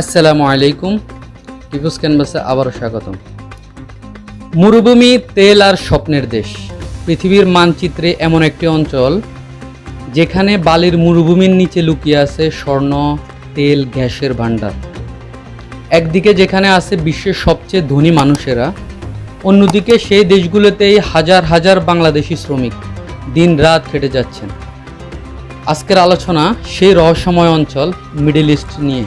আসসালামু আলাইকুম। টিপুস ক্যানভাসে আবারও স্বাগতম। মরুভূমি, তেল আর স্বপ্নের দেশ। পৃথিবীর মানচিত্রে এমন একটি অঞ্চল যেখানে বালির মরুভূমির নিচে লুকিয়ে আছে স্বর্ণ, তেল, গ্যাসের ভাণ্ডার। একদিকে যেখানে আছে বিশ্বের সবচেয়ে ধনী মানুষেরা, অন্যদিকে সেই দেশগুলোতেই হাজার হাজার বাংলাদেশি শ্রমিক দিন রাত খেটে যাচ্ছেন। আজকের আলোচনা সেই রহস্যময় অঞ্চল মিডল ইস্ট নিয়ে।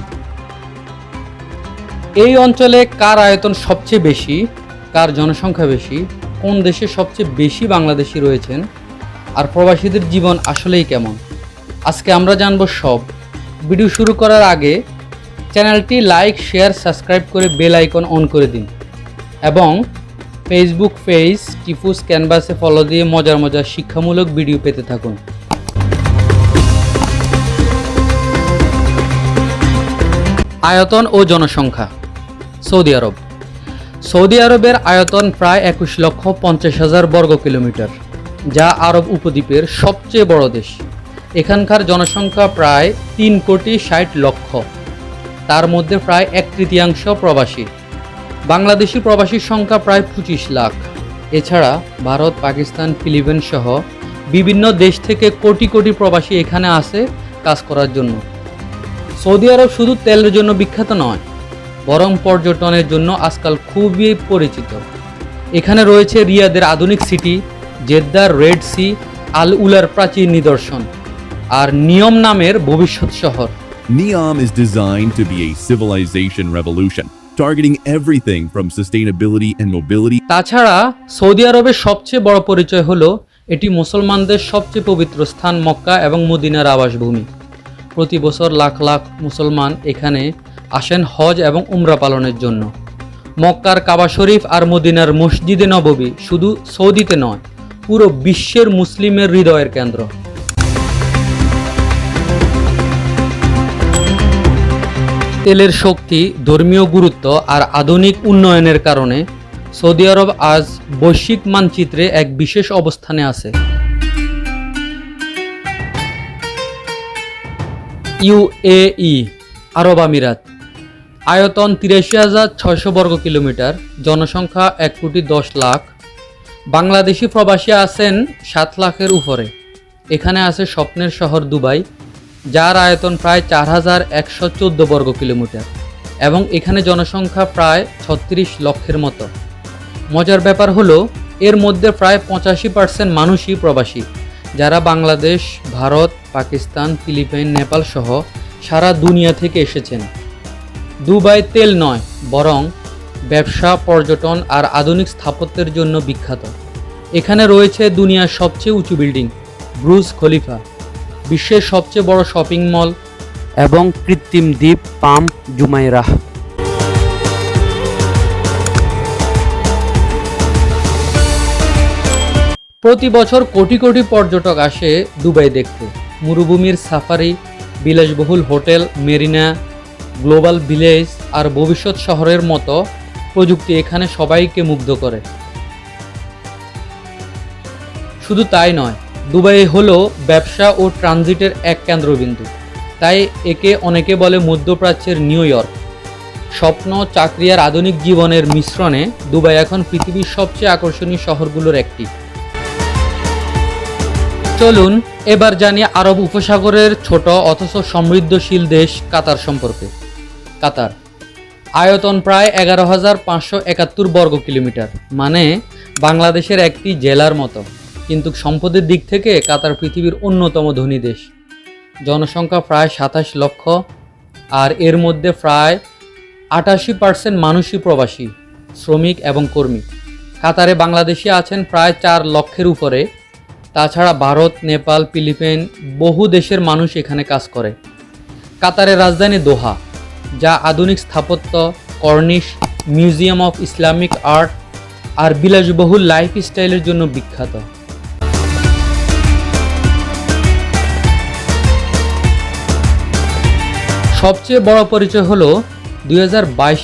এই অঞ্চলে কার আয়তন সবচেয়ে বেশি, কার জনসংখ্যা বেশি, কোন দেশে সবচেয়ে বেশি বাংলাদেশি রয়েছেন, আর প্রবাসীদের জীবন আসলেই কেমন? আজকে আমরা জানব সব। ভিডিও শুরু করার আগে চ্যানেলটি লাইক, শেয়ার, সাবস্ক্রাইব করে বেল আইকন অন করে দিন। এবং ফেসবুক পেজ টিফুস ক্যানভাসে ফলো দিয়ে মজার মজার শিক্ষামূলক ভিডিও পেতে থাকুন। আয়তন ও জনসংখ্যা। সৌদি আরব। সৌদি আরবের আয়তন প্রায় একুশ লক্ষ পঞ্চাশ হাজার বর্গ কিলোমিটার, যা আরব উপদ্বীপের সবচেয়ে বড় দেশ। এখানকার জনসংখ্যা প্রায় তিন কোটি ষাট লক্ষ। তার মধ্যে প্রায় এক তৃতীয়াংশ প্রবাসী। বাংলাদেশি প্রবাসীর সংখ্যা প্রায় পঁচিশ লাখ। এছাড়া ভারত, পাকিস্তান, ফিলিপিন সহ বিভিন্ন দেশ থেকে কোটি কোটি প্রবাসী এখানে আসে কাজ করার জন্য। সৌদি আরব শুধু তেলের জন্য বিখ্যাত নয় বরং পর্যটনের জন্য আজকাল খুবই পরিচিত। এখানে রয়েছে রিয়াদের আধুনিক সিটি জেদ্দার রেড সি আল উলার প্রাচীন নিদর্শন আর নিয়ম নামের ভবিষ্যৎ শহর। NEOM is designed to be a civilization revolution, targeting everything from sustainability and mobility. তাছাড়া সৌদি আরবের সবচেয়ে বড় পরিচয় হলো এটি মুসলমানদের সবচেয়ে পবিত্র স্থান মক্কা এবং মদিনার আবাসভূমি। প্রতি বছর লাখ লাখ মুসলমান এখানে আসেন হজ এবং উমরা পালনের জন্য। মক্কার কাবা শরীফ আর মদিনার মসজিদে নববী শুধু সৌদিতে নয়, পুরো বিশ্বের মুসলিমের হৃদয়ের কেন্দ্র। তেলের শক্তি, ধর্মীয় গুরুত্ব আর আধুনিক উন্নয়নের কারণে সৌদি আরব আজ বৈশ্বিক মানচিত্রে এক বিশেষ অবস্থানে আছে। ইউএই আরব আমিরাত। আয়তন তিরাশি হাজার ছয়শো বর্গ কিলোমিটার, জনসংখ্যা এক কোটি দশ লাখ। বাংলাদেশি প্রবাসী আছেন সাত লাখের উপরে। এখানে আছে স্বপ্নের শহর দুবাই, যার আয়তন প্রায় চার হাজার একশো চোদ্দ বর্গ কিলোমিটার এবং এখানে জনসংখ্যা প্রায় ছত্রিশ লক্ষের মতো। মজার ব্যাপার হলো, এর মধ্যে প্রায় পঁচাশি পার্সেন্ট মানুষই প্রবাসী, যারা বাংলাদেশ, ভারত, পাকিস্তান, ফিলিপাইন, নেপাল সহ সারা দুনিয়া থেকে এসেছেন। দুবাই তেল নয়, বরং ব্যবসা, পর্যটন আর আধুনিক স্থাপত্যের জন্য বিখ্যাত। এখানে রয়েছে দুনিয়ার সবচেয়ে উঁচু বিল্ডিং, ব্রুজ খলিফা, বিশ্বের সবচেয়ে বড় শপিং মল এবং কৃত্রিম দ্বীপ পাম জুমাইরাহ। প্রতি বছর কোটি কোটি পর্যটক আসে দুবাই দেখতে। মরুভূমির সাফারি, বিলাসবহুল হোটেল, মেরিনা গ্লোবাল ভিলেজ আর ভবিষ্যৎ শহরের মতো প্রযুক্তি এখানে সবাইকে মুগ্ধ করে। শুধু তাই নয়, দুবাই হলো ব্যবসা ও ট্রানজিটের এক কেন্দ্রবিন্দু। তাই একে অনেকে বলে মধ্যপ্রাচ্যের নিউ ইয়র্ক। স্বপ্ন, চাকরি আর আধুনিক জীবনের মিশ্রণে দুবাই এখন পৃথিবীর সবচেয়ে আকর্ষণীয় শহরগুলোর একটি। চলুন এবার জানি আরব উপসাগরের ছোট অথচ সমৃদ্ধশীল দেশ কাতার সম্পর্কে। কাতার। আয়তন প্রায় এগারো হাজার পাঁচশো একাত্তর বর্গ কিলোমিটার মানে বাংলাদেশের একটি জেলার মতো। কিন্তু সম্পদের দিক থেকে কাতার পৃথিবীর অন্যতম ধনী দেশ। জনসংখ্যা প্রায় সাতাশ লক্ষ, আর এর মধ্যে প্রায় আটাশি পার্সেন্ট মানুষই প্রবাসী, শ্রমিক এবং কর্মী। কাতারে বাংলাদেশি আছেন প্রায় চার লক্ষের উপরে। তাছাড়া ভারত, নেপাল ফিলিপাইন বহু দেশের মানুষ এখানে কাজ করে। কাতারের রাজধানী দোহা। যা আধুনিক স্থাপত্য, corniche, museum of Islamic art আর বিলাসবহুল লাইফস্টাইলের জন্য বিখ্যাত। সবচেয়ে বড় পরিচয় হলো দুই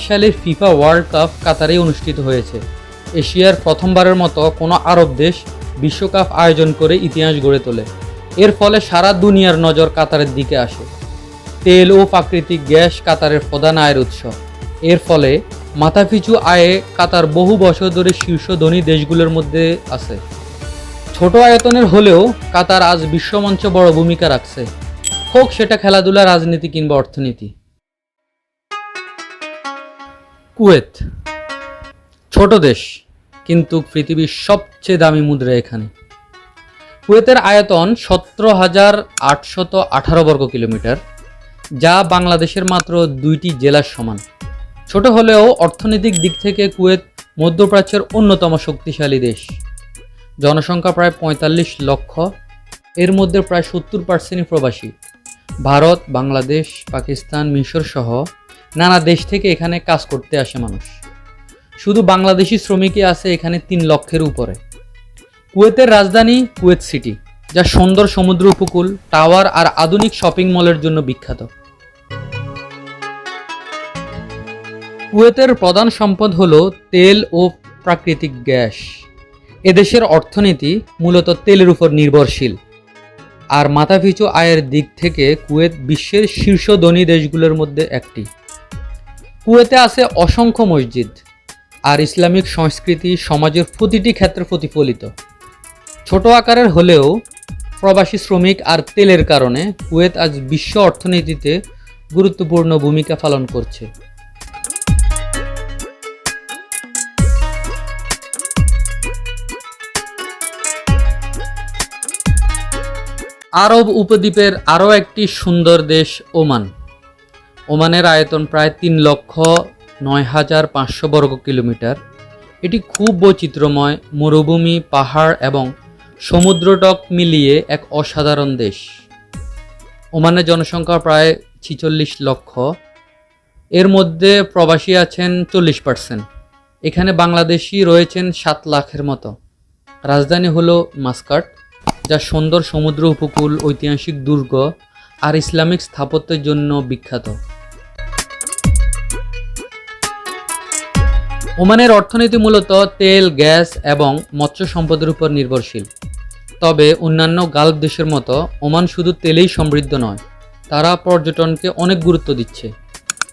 সালের ফিফা ওয়ার্ল্ড কাপ কাতারে অনুষ্ঠিত হয়েছে। এশিয়ার প্রথমবারের মতো কোনো আরব দেশ বিশ্বকাপ আয়োজন করে ইতিহাস গড়ে তোলে। এর ফলে সারা দুনিয়ার নজর কাতারের দিকে আসে। তেল ও প্রাকৃতিক গ্যাস কাতারের প্রধান আয়ের উৎস। এর ফলে মাথাপিছু আয়ে কাতার বহু বছর ধরে শীর্ষ ধনী দেশগুলোর মধ্যে আছে। ছোট আয়তনের হলেও কাতার আজ বিশ্বমঞ্চে বড় ভূমিকা রাখছে। হোক সেটা খেলাধুলা, রাজনীতি কিংবা অর্থনীতি। কুয়েত। ছোট দেশ, কিন্তু পৃথিবীর সবচেয়ে দামি মুদ্রা এখানে। কুয়েতের আয়তন সতেরো হাজার আটশত আঠারো বর্গ কিলোমিটার। যা বাংলাদেশের মাত্র দুইটি জেলার সমান। ছোট হলেও অর্থনৈতিক দিক থেকে কুয়েত মধ্যপ্রাচ্যের অন্যতম শক্তিশালী দেশ। জনসংখ্যা প্রায় পঁয়তাল্লিশ লক্ষ, এর মধ্যে প্রায় সত্তর পার্সেন্টই প্রবাসী। ভারত, বাংলাদেশ, পাকিস্তান, মিশর সহ নানা দেশ থেকে এখানে কাজ করতে আসে মানুষ। শুধু বাংলাদেশি শ্রমিকই আছে এখানে তিন লক্ষের উপরে। কুয়েতের রাজধানী কুয়েত সিটি, যা সুন্দর সমুদ্র উপকূল, টাওয়ার আর আধুনিক শপিং মলের জন্য বিখ্যাত। কুয়েতের প্রধান সম্পদ হলো তেল ও প্রাকৃতিক গ্যাস। এদেশের অর্থনীতি মূলত তেলের উপর নির্ভরশীল। আর মাথাপিছু আয়ের দিক থেকে কুয়েত বিশ্বের শীর্ষ ধনী দেশগুলোর মধ্যে একটি। কুয়েতে আছে অসংখ্য মসজিদ আর ইসলামিক সংস্কৃতি সমাজের প্রতিটি ক্ষেত্রে প্রতিফলিত। ছোট আকারের হলেও প্রবাসী শ্রমিক আর তেলের কারণে কুয়েত আজ বিশ্ব অর্থনীতিতে গুরুত্বপূর্ণ ভূমিকা পালন করছে। আরব উপদ্বীপের আরও একটি সুন্দর দেশ ওমান। ওমানের আয়তন প্রায় তিন লক্ষ নয় হাজার পাঁচশো বর্গ কিলোমিটার। এটি খুব বৈচিত্র্যময় মরুভূমি, পাহাড় এবং সমুদ্রটক মিলিয়ে এক অসাধারণ দেশ। ওমানের জনসংখ্যা প্রায় ছিচল্লিশ লক্ষ। এর মধ্যে প্রবাসী আছেন চল্লিশ পার্সেন্ট। এখানে বাংলাদেশি রয়েছেন সাত লাখের মতো। রাজধানী হলো মাস্কাট। যা সুন্দর সমুদ্র উপকূল, ঐতিহাসিক দুর্গ আর ইসলামিক স্থাপত্যের জন্য বিখ্যাত। ওমানের অর্থনীতি মূলত তেল, গ্যাস এবং মৎস্য সম্পদের উপর নির্ভরশীল। তবে অন্যান্য গালফ দেশের মতো ওমান শুধু তেলেই সমৃদ্ধ নয়, তারা পর্যটনকে অনেক গুরুত্ব দিচ্ছে।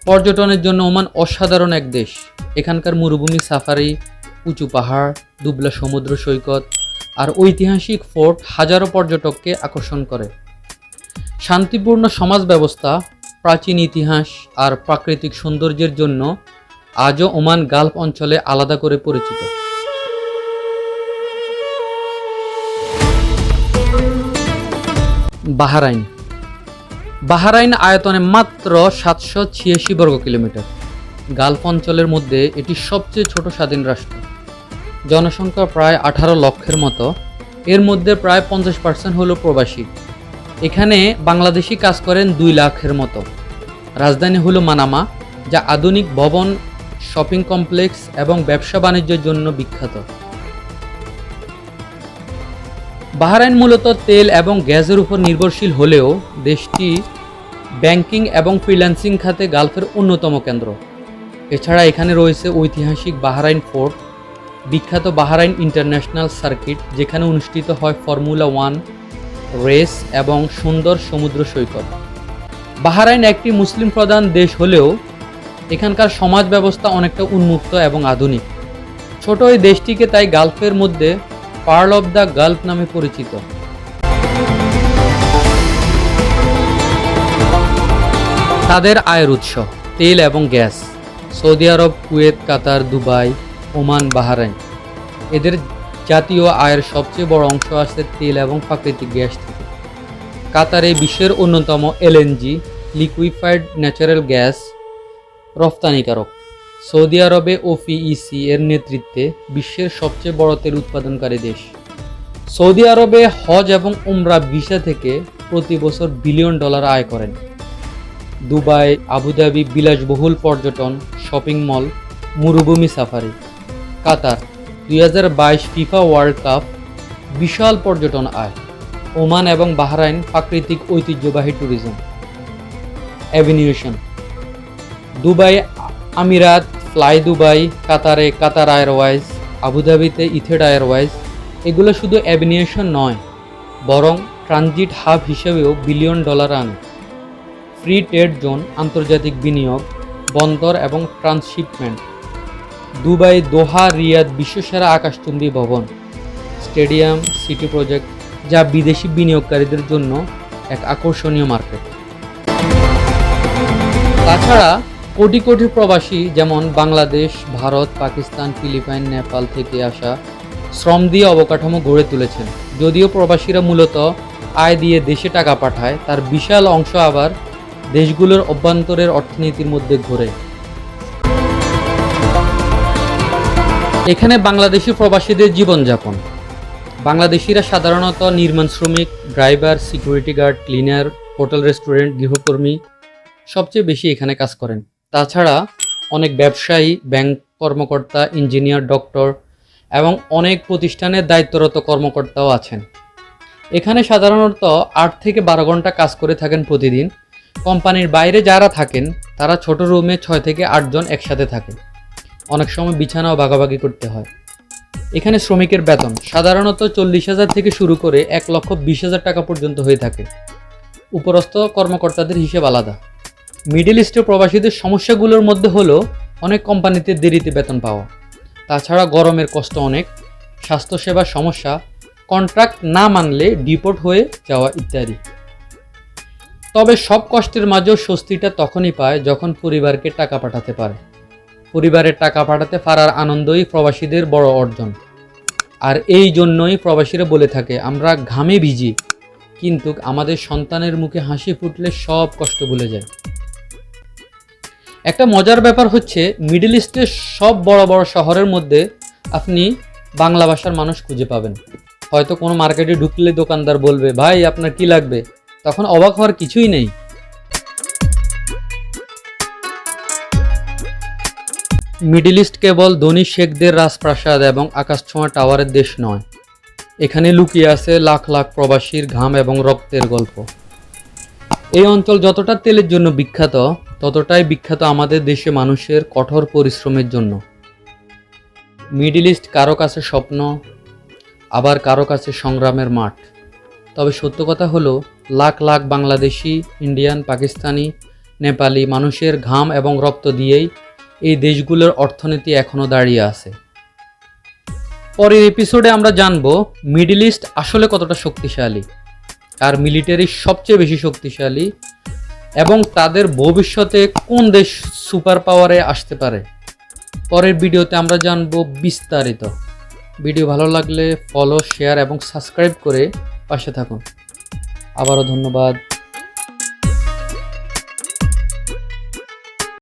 পর্যটনের জন্য ওমান অসাধারণ এক দেশ। এখানকার মরুভূমি সাফারি, উঁচু পাহাড়, দুবলা সমুদ্র সৈকত আর ঐতিহাসিক ফোর্ট হাজারো পর্যটককে আকর্ষণ করে। শান্তিপূর্ণ সমাজ ব্যবস্থা প্রাচীন ইতিহাস আর প্রাকৃতিক সৌন্দর্যের জন্য আজও ওমান গালফ অঞ্চলে আলাদা করে পরিচিত। বাহারাইন। বাহারাইন আয়তনে মাত্র সাতশো ছিয়াশি বর্গ কিলোমিটার। গালফ অঞ্চলের মধ্যে এটি সবচেয়ে ছোট স্বাধীন রাষ্ট্র। জনসংখ্যা প্রায় আঠারো লক্ষের মতো। এর মধ্যে প্রায় পঞ্চাশ পার্সেন্ট হলো প্রবাসী। এখানে বাংলাদেশি কাজ করেন দুই লাখের মতো। রাজধানী হলো মানামা, যা আধুনিক ভবন, শপিং কমপ্লেক্স এবং ব্যবসা বাণিজ্যের জন্য বিখ্যাত। বাহরাইন মূলত তেল এবং গ্যাসের উপর নির্ভরশীল হলেও দেশটি ব্যাংকিং এবং ফ্রিল্যান্সিং খাতে গালফের অন্যতম কেন্দ্র। এছাড়া এখানে রয়েছে ঐতিহাসিক বাহরাইন ফোর্ট বিখ্যাত বাহরাইন ইন্টারন্যাশনাল সার্কিট, যেখানে অনুষ্ঠিত হয় ফর্মুলা ওয়ান রেস এবং সুন্দর সমুদ্র সৈকত। বাহরাইন একটি মুসলিম প্রধান দেশ হলেও এখানকার সমাজ ব্যবস্থা অনেকটা উন্মুক্ত এবং আধুনিক। ছোট এই দেশটিকে তাই গালফের মধ্যে পার্ল অব দ্য গালফ নামে পরিচিত। তাদের আয়ের উৎস তেল এবং গ্যাস। সৌদি আরব, Kuwait, Qatar, Dubai Oman Bahrain. এদের জাতীয় আয়ের সবচেয়ে বড় অংশ আসে তেল এবং প্রাকৃতিক গ্যাস থেকে। কাতারে বিশ্বের অন্যতম এলএনজি, লিকুইফাইড ন্যাচারাল গ্যাস রফতানিকারক সৌদি আরবে ওপিইসি এর নেতৃত্বে বিশ্বের সবচেয়ে বড় তেল উৎপাদনকারী দেশ। সৌদি আরবে হজ এবং উমরা ভিসা থেকে প্রতি বছর বিলিয়ন ডলার আয় করেন। দুবাই, আবুধাবি বিলাসবহুল পর্যটন, শপিং মল, মরুভূমি সাফারি। কাতার দুই হাজার বাইশ ফিফা ওয়ার্ল্ড কাপ, বিশাল পর্যটন আয়, ওমান এবং বাহরাইন প্রাকৃতিক ঐতিহ্যবাহী ট্যুরিজম অ্যাভিনিউশন দুবাই আমিরাত, ফ্লাই দুবাই, কাতারে কাতার এয়ারওয়াইজ আবুধাবিতে ইথেড এয়ারওয়াইজ এগুলো শুধু অ্যাভিনিয়েশন নয়, বরং ট্রানজিট হাব হিসেবেও বিলিয়ন ডলার আনে। ফ্রি ট্রেড জোন আন্তর্জাতিক বিনিয়োগ, বন্দর এবং ট্রান্সশিপমেন্ট দুবাই, দোহা, রিয়াদ বিশ্বসেরা আকাশচুম্বী ভবন। স্টেডিয়াম, সিটি প্রজেক্ট, যা বিদেশি বিনিয়োগকারীদের জন্য এক আকর্ষণীয় মার্কেট। তাছাড়া কোটি কোটি প্রবাসী, যেমন বাংলাদেশ, ভারত, পাকিস্তান, ফিলিপাইন, নেপাল থেকে আসা শ্রম দিয়ে অবকাঠামো গড়ে তুলেছেন। যদিও প্রবাসীরা মূলত আয় দিয়ে দেশে টাকা পাঠায়, তার বিশাল অংশ আবার দেশগুলোর অভ্যন্তরের অর্থনীতির মধ্যে ঘোরে। এখানে বাংলাদেশি প্রবাসীদের জীবনযাপন। বাংলাদেশিরা সাধারণত নির্মাণ শ্রমিক, driver, security guard, cleaner, hotel restaurant, গৃহকর্মী সবচেয়ে বেশি এখানে কাজ করেন। তাছাড়া অনেক ব্যবসায়ী, ব্যাংক কর্মকর্তা, ইঞ্জিনিয়ার, ডক্টর এবং অনেক প্রতিষ্ঠানের দায়িত্বরত কর্মকর্তাও আছেন। এখানে সাধারণত আট থেকে বারো ঘণ্টা কাজ করে থাকেন প্রতিদিন। কোম্পানির বাইরে যারা থাকেন, তারা ছোট রুমে ছয় থেকে আটজন একসাথে থাকে অনেক সময় বিছানাও ভাগাভাগি করতে হয়। এখানে শ্রমিকের বেতন সাধারণত চল্লিশ হাজার থেকে শুরু করে এক লক্ষ বিশ হাজার টাকা পর্যন্ত হয়ে থাকে। উপরস্থ কর্মকর্তাদের হিসেব আলাদা। মিডল ইস্টের প্রবাসীদের সমস্যাগুলোর মধ্যে হলো অনেক কোম্পানিতে দেরিতে বেতন পাওয়া। তাছাড়া গরমের কষ্ট অনেক, স্বাস্থ্যসেবার সমস্যা, কন্ট্রাক্ট না মানলে ডিপোর্ট হয়ে যাওয়া ইত্যাদি। তবে সব কষ্টের মাঝেও স্বস্তিটা তখনই পায় যখন পরিবারকে টাকা পাঠাতে পারে। পরিবারের টাকা পাঠাতে পারার আনন্দই প্রবাসীদের বড় অর্জন। আর এই জন্যই প্রবাসীরা বলে থাকে, আমরা ঘামে ভিজি, কিন্তু আমাদের সন্তানের মুখে হাসি ফুটলে সব কষ্ট ভুলে যায়। একটা মজার ব্যাপার হচ্ছে, মিডল ইস্টের সব বড় বড় শহরের মধ্যে আপনি বাংলা ভাষার মানুষ খুঁজে পাবেন। হয়তো কোনো মার্কেটে ঢুকলে দোকানদার বলবে, ভাই, আপনার কি লাগবে? তখন অবাক হওয়ার কিছুই নেই। মিডল ইস্ট কেবল ধনী শেখদের রাজপ্রাসাদ এবং আকাশছোঁয়া টাওয়ারের দেশ নয়। এখানে লুকিয়ে আছে লাখ লাখ প্রবাসীর ঘাম এবং রক্তের গল্প। এই অঞ্চল যতটা তেলের জন্য বিখ্যাত, ততটাই বিখ্যাত আমাদের দেশে মানুষের কঠোর পরিশ্রমের জন্য। মিডল ইস্ট কারও কাছে স্বপ্ন, আবার কারও কাছে সংগ্রামের মাঠ। তবে সত্য কথা হলো, লাখ লাখ বাংলাদেশি, ইন্ডিয়ান, পাকিস্তানি, নেপালি মানুষের ঘাম এবং রক্ত দিয়েই এই দেশগুলোর অর্থনীতি এখনও দাঁড়িয়ে আছে। পরের এপিসোডে আমরা জানব মিডল ইস্ট আসলে কতটা শক্তিশালী, আর মিলিটারি সবচেয়ে বেশি শক্তিশালী, এবং তাদের ভবিষ্যতে কোন দেশ সুপার পাওয়ারে আসতে পারে। পরের ভিডিওতে আমরা জানব বিস্তারিত। ভিডিও ভালো লাগলে ফলো শেয়ার এবং সাবস্ক্রাইব করে পাশে থাকুন। আবারও ধন্যবাদ।